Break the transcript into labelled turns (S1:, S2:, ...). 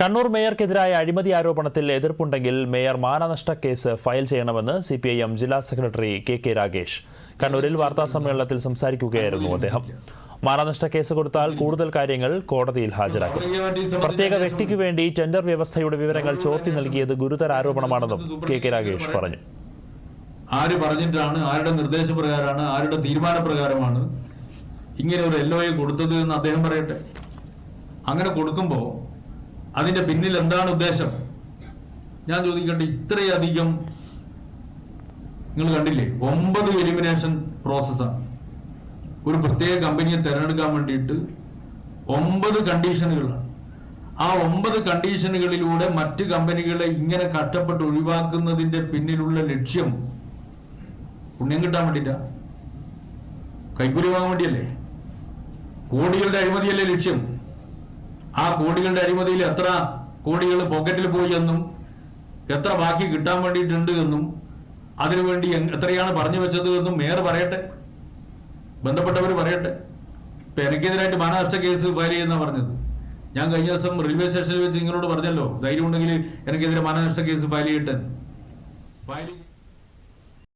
S1: കണ്ണൂർ മേയർക്കെതിരായ അഴിമതി ആരോപണത്തിൽ എതിർപ്പുണ്ടെങ്കിൽ മേയർ മാനനഷ്ട കേസ് ഫയൽ ചെയ്യണമെന്ന് സി പി ഐ എം ജില്ലാ സെക്രട്ടറി കെ കെ രാഗേഷ് കണ്ണൂരിൽ വാർത്താ സമ്മേളനത്തിൽ സംസാരിക്കുകയായിരുന്നു അദ്ദേഹം മാനനഷ്ട കേസ് കൊടുത്താൽ കൂടുതൽ കാര്യങ്ങൾ കോടതിയിൽ ഹാജരാക്കും പ്രത്യേക വ്യക്തിക്ക് വേണ്ടി ടെൻഡർ വ്യവസ്ഥയുടെ വിവരങ്ങൾ ചോർത്തി നൽകിയത് ഗുരുതര ആരോപണമാണെന്നും കെ കെ രാഗേഷ് പറഞ്ഞു
S2: ആര് പറഞ്ഞിട്ടാണ് ആരുടെ നിർദ്ദേശപ്രകാരമാണ് ആരുടെ തീരുമാനപ്രകാരമാണ് ഇങ്ങനെ ഒരു എൽ ഒയെ കൊടുത്തത് എന്ന് അദ്ദേഹം പറയട്ടെ അങ്ങനെ കൊടുക്കുമ്പോൾ അതിന്റെ പിന്നിൽ എന്താണ് ഉദ്ദേശം ഞാൻ ചോദിക്കേണ്ട ഇത്രയധികം നിങ്ങൾ കണ്ടില്ലേ ഒമ്പത് എലിമിനേഷൻ പ്രോസസ്സാണ് ഒരു പ്രത്യേക കമ്പനിയെ തിരഞ്ഞെടുക്കാൻ വേണ്ടിയിട്ട് ഒമ്പത് കണ്ടീഷനുകളാണ് ആ ഒമ്പത് കണ്ടീഷനുകളിലൂടെ മറ്റ് കമ്പനികളെ ഇങ്ങനെ കഷ്ടപ്പെട്ട് ഒഴിവാക്കുന്നതിന്റെ പിന്നിലുള്ള ലക്ഷ്യം പുണ്യം കിട്ടാൻ വേണ്ടിയിട്ടാ കൈക്കൂലി വാങ്ങാൻ വേണ്ടിയല്ലേ കോടികളുടെ അഴിമതിയല്ലേ ലക്ഷ്യം ആ കോടികളുടെ അഴിമതിയിൽ എത്ര കോടികൾ പോക്കറ്റിൽ പോയി എന്നും എത്ര ബാക്കി കിട്ടാൻ വേണ്ടിയിട്ടുണ്ട് എന്നും അതിനുവേണ്ടി എത്രയാണ് പറഞ്ഞു വെച്ചത് എന്നും മേയർ പറയട്ടെ ബന്ധപ്പെട്ടവർ പറയട്ടെ ഇപ്പൊ എനിക്കെതിരായിട്ട് മാനനഷ്ട കേസ് ഫയൽ ചെയ്യുന്ന പറഞ്ഞത് ഞാൻ കഴിഞ്ഞ ദിവസം റെയിൽവേ സ്റ്റേഷനിൽ വെച്ച് നിങ്ങളോട് പറഞ്ഞല്ലോ ധൈര്യം ഉണ്ടെങ്കിൽ എനിക്കെതിരെ മാനനഷ്ട കേസ് ഫയൽ ചെയ്യട്ടെ ഫയൽ